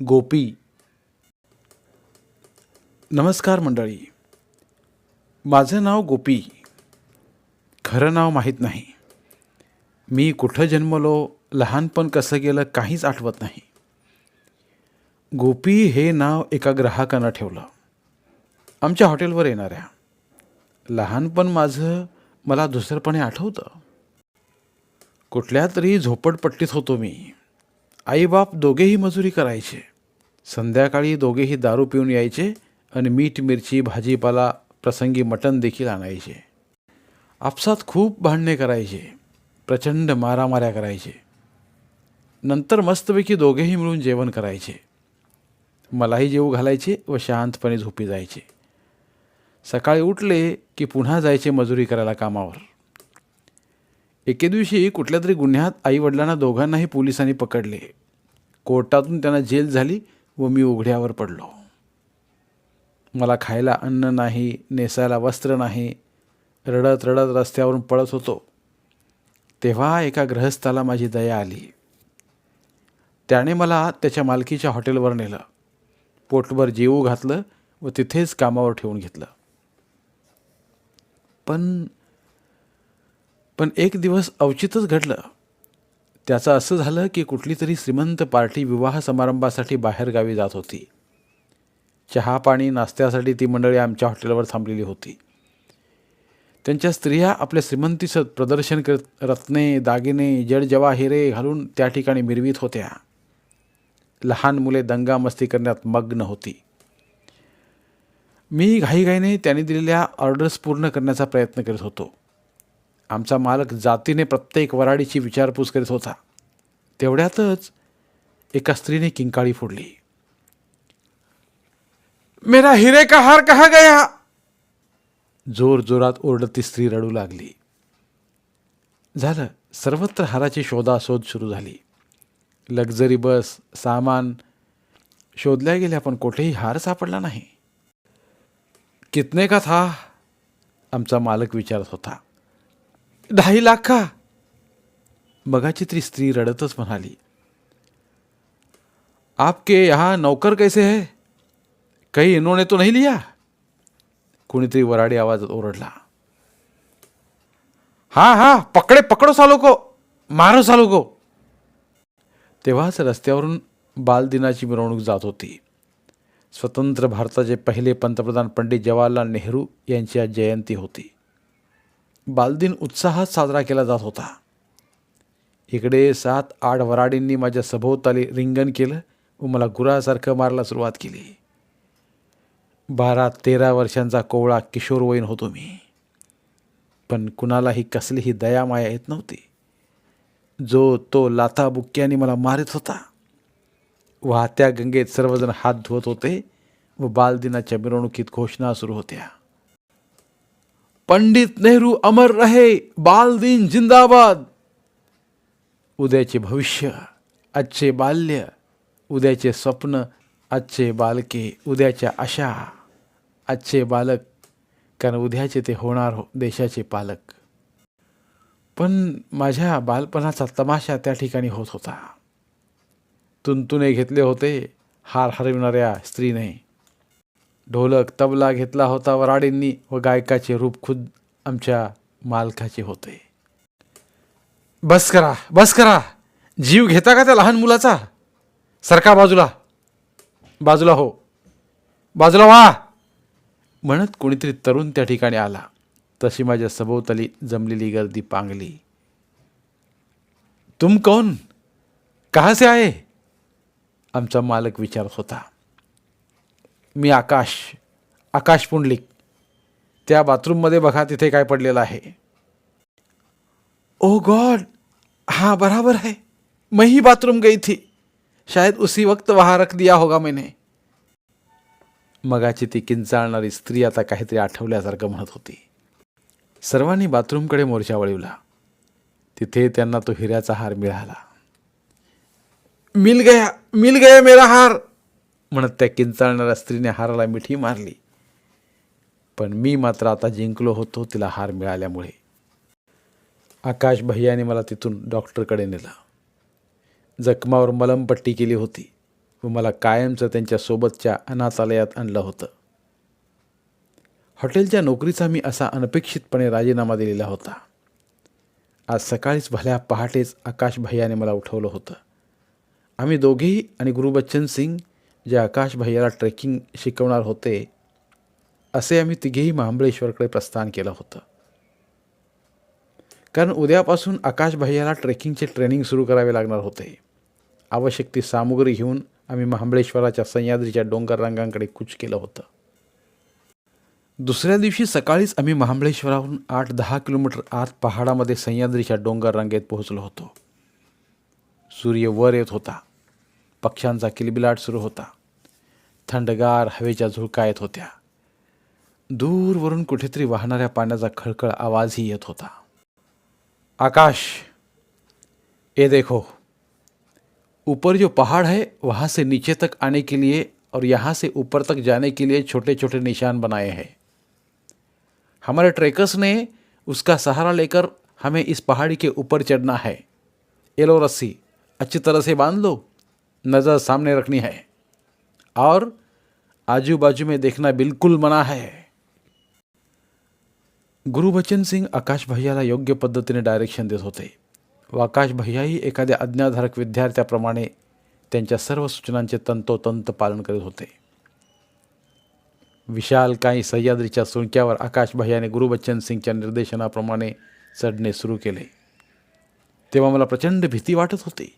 गोपी. नमस्कार मंडळी. माझं नाव गोपी. खरं नाव माहीत नाही. मी कुठं जन्मलो लहानपण कसं गेलं काहीच आठवत नाही. गोपी हे नाव एका ग्राहकानं ठेवलं. आमच्या हॉटेलवर येणाऱ्या. लहानपण माझं मला दुसरपणे आठवतं. कुठल्या तरी झोपडपट्टीत होतो मी. आईबाप दोघेही मजुरी करायचे. संध्याकाळी दोघेही दारू पिऊन यायचे आणि मीठ मिरची भाजीपाला प्रसंगी मटण देखील आणायचे. आपसात खूप भांडणे करायचे. प्रचंड मारामाऱ्या करायचे. नंतर मस्तपैकी दोघेही मिळून जेवण करायचे. मलाही जेवू घालायचे व शांतपणे झोपी जायचे. सकाळी उठले की पुन्हा जायचे मजुरी करायला कामावर. एके दिवशी कुठल्या तरी गुन्ह्यात आईवडिलांना दोघांनाही पोलिसांनी पकडले. कोर्टातून त्यांना जेल झाली व मी उघड्यावर पडलो. मला खायला अन्न नाही नेसायला वस्त्र नाही रडत रडत रस्त्यावरून पळत होतो. तेव्हा एका ग्रहस्थाला माझी दया आली. त्याने मला त्याच्या मालकीच्या हॉटेलवर नेलं. पोटभर जेवू घातलं व तिथेच कामावर ठेवून घेतलं. पण पण एक दिवस अवचितच घडलं. त्याचं असं झालं की कुठली तरी श्रीमंत पार्टी विवाह समारंभासाठी बाहेरगावी जात होती. चहा पाणी नाश्त्यासाठी ती मंडळी आमच्या हॉटेलवर थांबलेली होती. त्यांच्या स्त्रिया आपल्या श्रीमंतीचं प्रदर्शन करत रत्ने दागिने जडजवाहिरे घालून त्या ठिकाणी मिरवीत होत्या. लहान मुले दंगामस्ती करण्यात मग्न होती. मी घाईघाईने त्यांनी दिलेल्या ऑर्डर्स पूर्ण करण्याचा प्रयत्न करत होतो. आमचा मालक जातीने प्रत्येक वराडीची विचारपूस करीत होता. तेवढ्यातच एका स्त्रीने किंकाळी फोडली. मेरा हिरे का हार कहा गया? जोर जोरात ओरडत ती स्त्री रडू लागली. झालं सर्वत्र हाराची शोधाशोध सुरू झाली. लक्झरी बस सामान शोधल्या गेल्या पण कुठेही हार सापडला नाही. कितने का था? आमचा मालक विचारत होता. ढाई लाख. का मगाची ती स्त्री रडतच म्हणाली. आपके यहाँ नौकर कैसे है? काही इन्होंने तो नहीं लिया? कोणीतरी वराडी आवाजात ओरडला. हा हा पकडे पकडो सालो को मारो सालो को. तेव्हाच रस्त्यावरून बालदिनाची मिरवणूक जात होती. स्वतंत्र भारताचे पहिले पंतप्रधान पंडित जवाहरलाल नेहरू यांची आज जयंती होती. बालदिन उत्साहात साजरा केला जात होता. इकडे सात आठ वराडींनी माझ्या सभोवताली रिंगण केलं व मला गुरासारखं मारायला सुरुवात केली. बारा तेरा वर्षांचा कोवळा किशोरवयीन होतो मी. पण कुणालाही कसलीही दयामाया येत नव्हती. जो तो लाथा बुक्क्याने मला मारत होता. वाहत्या गंगेत सर्वजण हात धुवत होते व बालदिनाच्या मिरवणुकीत घोषणा सुरू होत्या. पंडित नेहरू अमर रहे बाल दिन जिंदाबाद. उद्याचे भविष्य आजचे बाल्य उद्याचे स्वप्न आजचे बालके उद्याच्या आशा आजचे बालक कारण उद्याचे ते होणार हो देशाचे पालक. पण माझ्या बालपणाचा तमाशा त्या ठिकाणी होत होता. तुंतुने घेतले होते हार हरविणाऱ्या स्त्रीने. ढोलक तबला घेतला होता वराडींनी व गायकाचे रूप खुद आमच्या मालकाचे होते. बस करा बस करा. जीव घेता का त्या लहान मुलाचा? सरका बाजूला. बाजूला हो. बाजूला वा म्हणत कोणीतरी तरुण त्या ठिकाणी आला. तशी माझ्या सभोवताली जमलेली गर्दी पांगली. तुम कौन? कहा से आए? आमचा मालक विचारत होता. मी आकाश आकाश पुंडलिक. त्या बाथरूममध्ये बघा तिथे काय पडलेलं आहे. Oh God! हाँ बराबर है मैं ही बाथरूम गई थी शायद उसी वक्त वहाँ रख दिया होगा मैंने. मगाची ती किंचाळणारी स्त्री आता काहीतरी आठवल्यासारखं म्हणत होती. सर्वांनी बाथरूमकडे मोर्चा वळवला. तिथे त्यांना तो हिऱ्याचा हार मिळाला. मिल गया मिल गया मेरा हार! म्हणत त्या किंचाळणाऱ्या स्त्रीने हाराला मिठी मारली. पण मी मात्र आता जिंकलो होतो तिला हार मिळाल्यामुळे. आकाश भैयाने मला तिथून डॉक्टरकडे नेलं. जखमावर मलमपट्टी केली होती व मला कायमचं त्यांच्या सोबतच्या अनाथालयात आणलं होतं. हॉटेलच्या नोकरीचा मी असा अनपेक्षितपणे राजीनामा दिलेला होता. आज सकाळीच भल्या पहाटेच आकाश भैयाने मला उठवलं होतं. आम्ही दोघेही आणि गुरुबच्चन सिंग जे आकाश भैयाला ट्रेकिंग शिकवणार होते असे आम्ही तिघेही महाबळेश्वरकडे प्रस्थान केलं होतं. कारण उद्यापासून आकाश भैयाला ट्रेकिंगचे ट्रेनिंग सुरू करावे लागणार होते. आवश्यक ती सामुग्री घेऊन आम्ही महाबळेश्वराच्या सह्याद्रीच्या डोंगर रांगांकडे कूच केलं होतं. दुसऱ्या दिवशी सकाळीच आम्ही महाबळेश्वरावरून आठ दहा किलोमीटर आत पहाडामध्ये सह्याद्रीच्या डोंगर रांगेत पोहोचलो होतो. सूर्य वर येत होता. पक्ष्यांचा किलबिलाट सुरू होता. थंडगार हवेच्या झुळका येत होत्या. दूरवरून कुठेतरी वाहणाऱ्या पाण्याचा खळखळ आवाजही येत होता. आकाश ये देखो, ऊपर जो पहाड़ है, वहाँ से नीचे तक आने के लिए और यहाँ से ऊपर तक जाने के लिए छोटे छोटे निशान बनाए हैं। हमारे ट्रेकर्स ने उसका सहारा लेकर हमें इस पहाड़ी के ऊपर चढ़ना है। ये लो रस्सी अच्छी तरह से बाँध लो। नज़र सामने रखनी है और आजू बाजू में देखना बिल्कुल मना है। गुरुबचन सिंग आकाश भैयाला योग्य पद्धतीने डायरेक्शन देत होते। व आकाश भैयाही एखाद्या अज्ञाधारक विद्यार्थ्याप्रमाणे त्यांच्या सर्व सूचनांचे तंतोतंत पालन करीत होते। विशाल काही सह्याद्रीच्या सुंक्यावर आकाश भैयाने गुरुबच्चन सिंगच्या निर्देशनाप्रमाणे चढणे सुरू केले। तेव्हा मला प्रचंड भीती वाटत होती।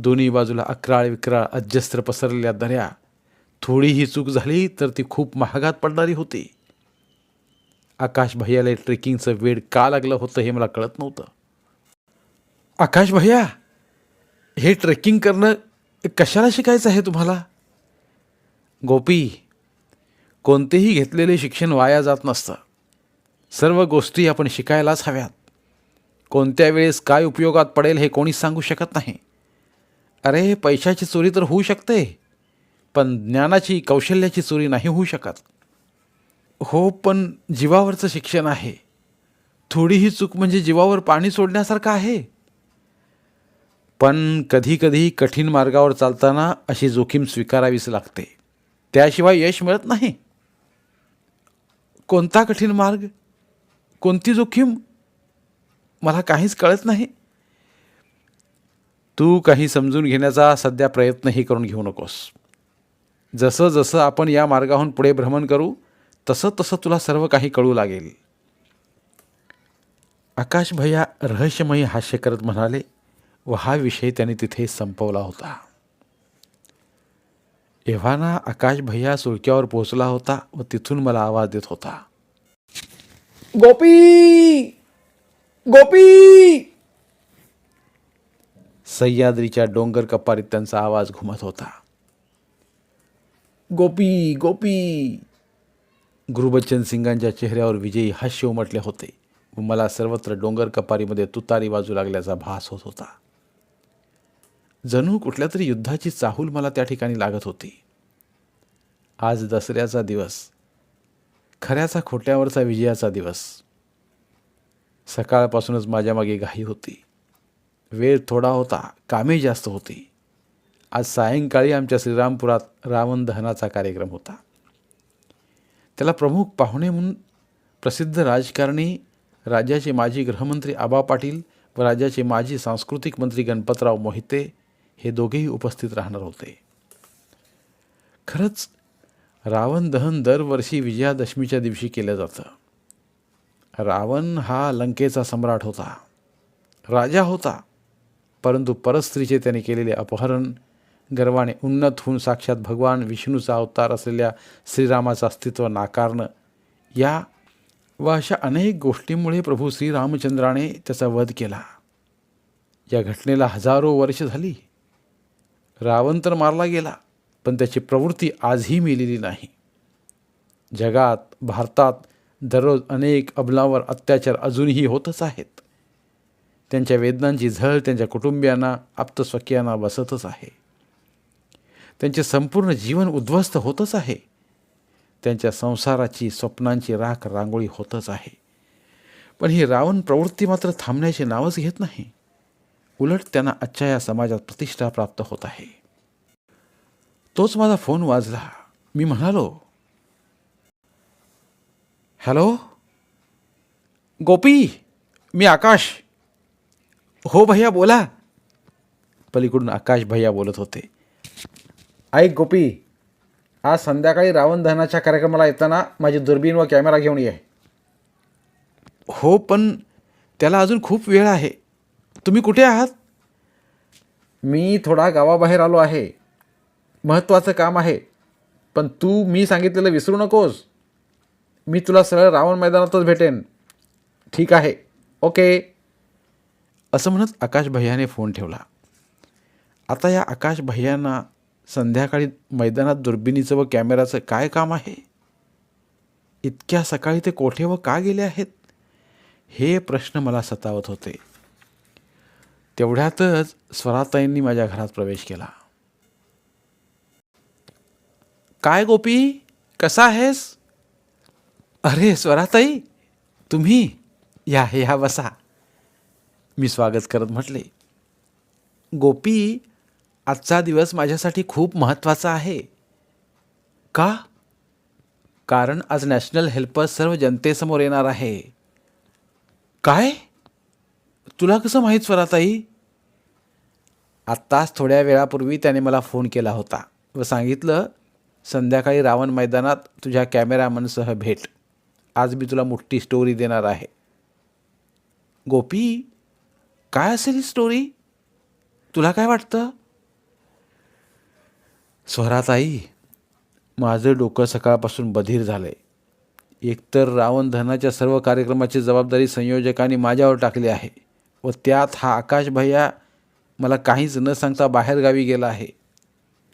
दोन्ही बाजूला अकराळ विक्राळ अजस्त्र पसरलेल्या दऱ्या. थोडीही चूक झाली तर ती खूप महागात पडणारी होती. आकाश भैयाला ट्रेकिंगचं वेळ का लागलं होतं हे मला कळत नव्हतं. आकाश भैया हे ट्रेकिंग करणं कशाला शिकायचं आहे तुम्हाला? गोपी कोणतेही घेतलेले शिक्षण वाया जात नसतं. सर्व गोष्टी आपण शिकायलाच हव्यात. कोणत्या वेळेस काय उपयोगात पडेल हे कोणीच सांगू शकत नाही. अरे पैशाची चोरी तर होऊ शकते पण ज्ञानाची कौशल्याची चोरी नाही होऊ शकत. हो पण जीवावरचं शिक्षण आहे. थोडीही चूक म्हणजे जीवावर पाणी सोडण्यासारखं आहे. पण कधीकधी कठीण मार्गावर चालताना अशी जोखीम स्वीकारावीच लागते. त्याशिवाय यश मिळत नाही. कोणता कठीण मार्ग? कोणती जोखीम? मला काहीच कळत नाही. तू काही समजून घेण्याचा सध्या प्रयत्नही करून घेऊ नकोस. जसं जसं आपण या मार्गाहून पुढे भ्रमण करू तसं तसं तुला सर्व काही कळू लागेल. आकाश भैया रहस्यमयी हास्य करत म्हणाले व हा विषय त्याने तिथे संपवला होता. एव्हाना आकाश भैया सुळक्यावर पोहोचला होता व तिथून मला आवाज देत होता. गोपी! गोपी! सह्याद्रीच्या डोंगर कपारीत त्यांचा आवाज घुमत होता. गोपी गोपी! गुरुबच्चन सिंगांच्या चेहऱ्यावर विजयी हास्य उमटले होते व मला सर्वत्र डोंगर कपारीमध्ये तुतारी बाजू लागल्याचा भास होत होता. जणू कुठल्या तरी युद्धाची चाहूल मला त्या ठिकाणी लागत होती. आज दसऱ्याचा दिवस. खऱ्याचा खोट्यावरचा विजयाचा दिवस. सकाळपासूनच माझ्या मागे घाई होती. वेळ थोडा होता कामे जास्त होती. आज सायंकाळी आमच्या श्रीरामपुरात रावण दहनाचा कार्यक्रम होता. त्याला प्रमुख पाहुणे म्हणून प्रसिद्ध राजकारणी राज्याचे माजी गृहमंत्री आबा पाटील व राज्याचे माजी सांस्कृतिक मंत्री गणपतराव मोहिते हे दोघेही उपस्थित राहणार होते. खरंच रावण दहन दरवर्षी विजयादशमीच्या दिवशी केलं जातं. रावण हा लंकेचा सम्राट होता. राजा होता. परंतु परस्त्रीचे त्याने केलेले अपहरण गर्वाने उन्नत होऊन साक्षात भगवान विष्णूचा अवतार असलेल्या श्रीरामाचं अस्तित्व नाकारणं. या व अशा अनेक गोष्टींमुळे प्रभू श्रीरामचंद्राने त्याचा वध केला. या घटनेला हजारो वर्ष झाली. रावण तर मारला गेला पण त्याची प्रवृत्ती आजही मिलेली नाही. जगात भारतात दररोज अनेक अबलावर अत्याचार अजूनही होतच आहेत. त्यांच्या वेदनांची झळ त्यांच्या कुटुंबियांना आप्तस्वकीयांना बसतच आहे. त्यांचे संपूर्ण जीवन उद्ध्वस्त होतच आहे. त्यांच्या संसाराची स्वप्नांची राख रांगोळी होतच आहे. पण ही रावण प्रवृत्ती मात्र थांबण्याचे नावच घेत नाही. उलट त्यांना आजच्या या समाजात प्रतिष्ठा प्राप्त होत आहे. तोच माझा फोन वाजला. मी म्हणालो हॅलो? गोपी? मी आकाश? हो भैया बोला. पलीकडून आकाश भैया बोलत होते. ऐक गोपी आज संध्याकाळी रावण दहनाच्या कार्यक्रमाला येताना माझी दुर्बीण व कॅमेरा घेऊन ये. हो पण त्याला अजून खूप वेळ आहे. तुम्ही कुठे आहात? मी थोडा गावाबाहेर आलो आहे. महत्त्वाचं काम आहे. पण तू मी सांगितलेलं विसरू नकोस. मी तुला सरळ रावण मैदानातच भेटेन. ठीक आहे. ओके. असं म्हणत आकाश भैयाने फोन ठेवला. आता या आकाश भैयांना संध्याकाळी मैदानात दुर्बिणीचं व कॅमेराचं काय काम आहे? इतक्या सकाळी ते कोठे व का गेले आहेत? हे प्रश्न मला सतावत होते. तेवढ्यातच स्वराताईंनी माझ्या घरात प्रवेश केला. काय गोपी? कसा आहेस? अरे स्वराताई तुम्ही? या या बसा. मी स्वागत करत म्हटले गोपी आजचा दिवस माझ्यासाठी खूप महत्त्वाचा आहे. का? कारण आज नॅशनल हेल्पर सर्व जनतेसमोर येणार आहे. काय? तुला कसं माहीत स्वराताई? आत्ताच थोड्या वेळापूर्वी त्याने मला फोन केला होता व सांगितलं संध्याकाळी रावण मैदानात तुझ्या कॅमेरामनसह भेट. आज मी तुला मोठी स्टोरी देणार आहे. गोपी काय असेल ही स्टोरी तुला काय वाटतं? स्वरात आई माझं डोकं सकाळपासून बधीर झालं आहे एकतर रावण धनाच्या सर्व कार्यक्रमाची जबाबदारी संयोजकांनी माझ्यावर टाकली आहे व त्यात हा आकाश भैया मला काहीच न सांगता बाहेरगावी गेला आहे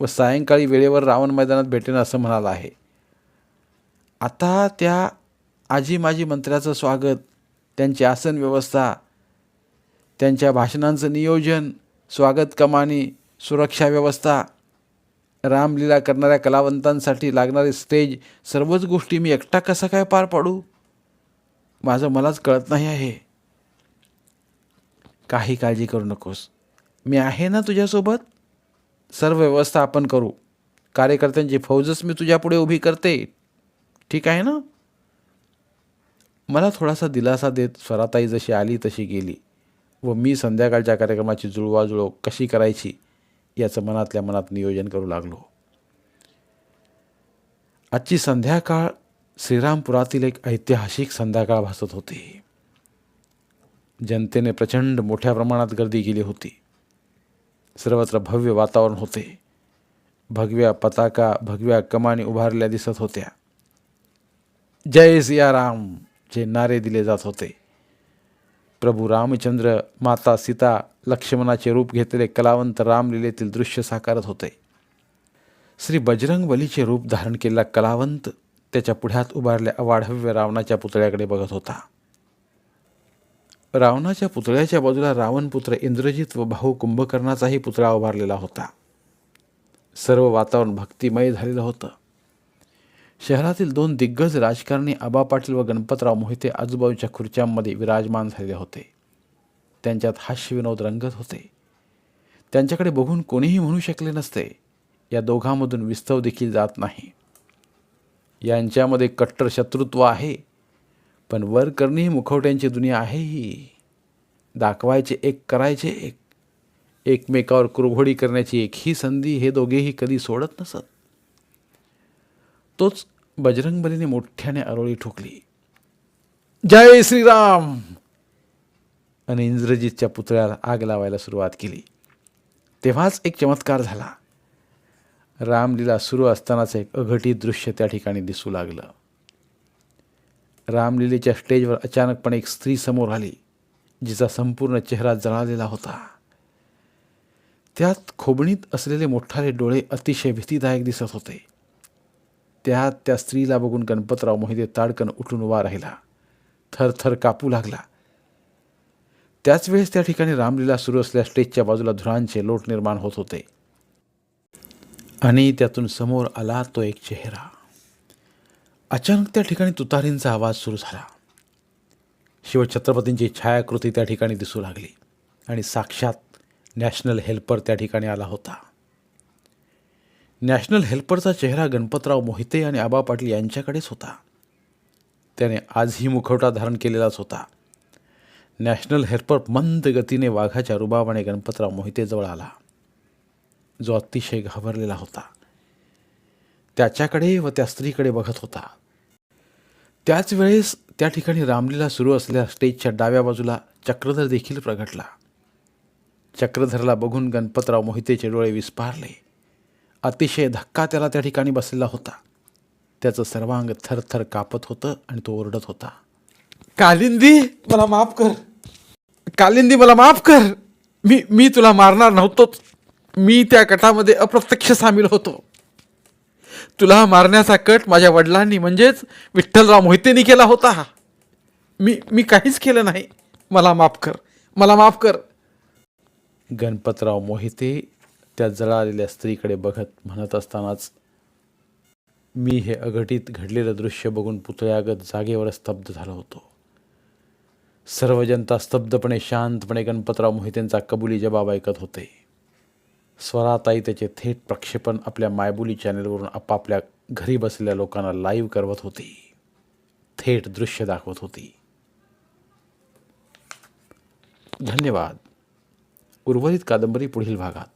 व सायंकाळी वेळेवर रावण मैदानात भेटेन असं म्हणाला आहे. आता त्या आजी माजी मंत्र्याचं स्वागत त्यांची आसन व्यवस्था त्यांच्या भाषणांचं नियोजन स्वागत कमानी सुरक्षा व्यवस्था रामलीला करणाऱ्या कलावंतांसाठी लागणारे स्टेज सर्वच गोष्टी मी एकटा कसा काय पार पाडू? माझं मलाच कळत नाही आहे. काही काळजी करू नकोस. मी आहे ना तुझ्यासोबत? सर्व व्यवस्था आपण करू. कार्यकर्त्यांची फौजच मी तुझ्यापुढे उभी करते. ठीक आहे ना? मला थोडासा दिलासा देत स्वराताई जशी आली तशी गेली. व मी संध्याकाळच्या कार्यक्रमाची जुळवाजुळव कशी करायची याचं मनातल्या मनात नियोजन करू लागलो. आजची संध्याकाळ श्रीरामपुरातील एक ऐतिहासिक संध्याकाळ भासत होती. जनतेने प्रचंड मोठ्या प्रमाणात गर्दी केली होती. सर्वत्र भव्य वातावरण होते. भगव्या पताका भगव्या कमानी उभारल्या दिसत होत्या. जय सियाराम चे नारे दिले जात होते. प्रभू रामचंद्र माता सीता लक्ष्मणाचे रूप घेतलेले कलावंत रामलीलेतील दृश्य साकारत होते. श्री बजरंग बलीचे रूप धारण केलेला कलावंत त्याच्या पुढ्यात उभारल्या अवाढव्य रावणाच्या पुतळ्याकडे बघत होता. रावणाच्या पुतळ्याच्या बाजूला रावणपुत्र इंद्रजित व भाऊ कुंभकर्णाचाही पुतळा उभारलेला होता. सर्व वातावरण भक्तिमय झालेलं होतं. शहरातील दोन दिग्गज राजकारणी आबा पाटील व गणपतराव मोहिते आजूबाजूच्या खुर्च्यांमध्ये विराजमान झालेले होते. त्यांच्यात हास्यविनोद रंगत होते. त्यांच्याकडे बघून कोणीही म्हणू शकले नसते या दोघांमधून विस्तव देखील जात नाही. यांच्यामध्ये कट्टर शत्रुत्व आहे पण वर करणे मुखवट्यांची दुनिया आहे ही. दाखवायचे एक करायचे एक. एकमेकावर कुरघोडी करण्याची एक ही संधी हे दोघेही कधी सोडत नसत. तोच बजरंगबलीने मोठ्याने अरोळी ठोकली. जय श्रीराम! आणि इंद्रजितच्या पुतळ्याला आग लावायला सुरुवात केली. तेव्हाच एक चमत्कार झाला. रामलीला सुरू असतानाच एक अघटित दृश्य त्या ठिकाणी दिसू लागलं. रामलीलेच्या स्टेजवर अचानकपणे एक स्त्री समोर आली जिचा संपूर्ण चेहरा जळालेला होता. त्यात खोबणीत असलेले मोठाले डोळे अतिशय भीतीदायक दिसत होते. त्यात त्या स्त्रीला बघून गणपतराव मोहिते ताडकन उठून उभा राहिला. थरथर कापू लागला. त्याच वेळेस त्या ठिकाणी रामलीला सुरू असल्या स्टेजच्या बाजूला धुरांचे लोट निर्माण होत होते. आणि त्यातून समोर आला तो एक चेहरा. अचानक त्या ठिकाणी तुतारींचा आवाज सुरू झाला. शिवछत्रपतींची छायाकृती त्या ठिकाणी दिसू लागली आणि साक्षात नॅशनल हेल्पर त्या ठिकाणी आला होता. नॅशनल हेल्परचा चेहरा गणपतराव मोहिते आणि आबा पाटील यांच्याकडेच होता. त्याने आजही मुखवटा धारण केलेलाच होता. नॅशनल हेल्पर मंद गतीने वाघाच्या रुबाबाने गणपतराव मोहितेजवळ आला. जो अतिशय घाबरलेला होता. त्याच्याकडे व त्या स्त्रीकडे बघत होता. त्याच वेळेस त्या ठिकाणी रामलीला सुरू असलेल्या स्टेजच्या डाव्या बाजूला चक्रधर देखील प्रगटला. चक्रधरला बघून गणपतराव मोहितेचे डोळे विस्पारले. अतिशय धक्का त्याला त्या ठिकाणी बसलेला होता. त्याचं सर्वांग थरथर कापत होतं आणि तो ओरडत होता. कालिंदी मला माफ कर. कालिंदी मला माफ कर. मी मी तुला मारणार नव्हतोच मी त्या कटामध्ये अप्रत्यक्ष सामील होतो. तुला मारण्याचा कट माझ्या वडिलांनी म्हणजेच विठ्ठलराव मोहितेनी केला होता. मी मी काहीच केलं नाही. मला माफ कर. मला माफ कर. गणपतराव मोहिते त्या जळालेल्या स्त्रीकडे बघत म्हणत असतानाच मी हे अघटित घडलेलं दृश्य बघून पुतळ्यागत जागेवर स्तब्ध झालो होतो. सर्व जनता स्तब्धपणे शांतपणे गणपतराव मोहितेंचा कबुली जबाब ऐकत होते. स्वराताई त्याचे थेट प्रक्षेपण आपल्या मायबोली चॅनेलवरून आपापल्या घरी बसलेल्या लोकांना लाईव्ह करवत होती. थेट दृश्य दाखवत होती. धन्यवाद. उर्वरित कादंबरी पुढील भागात.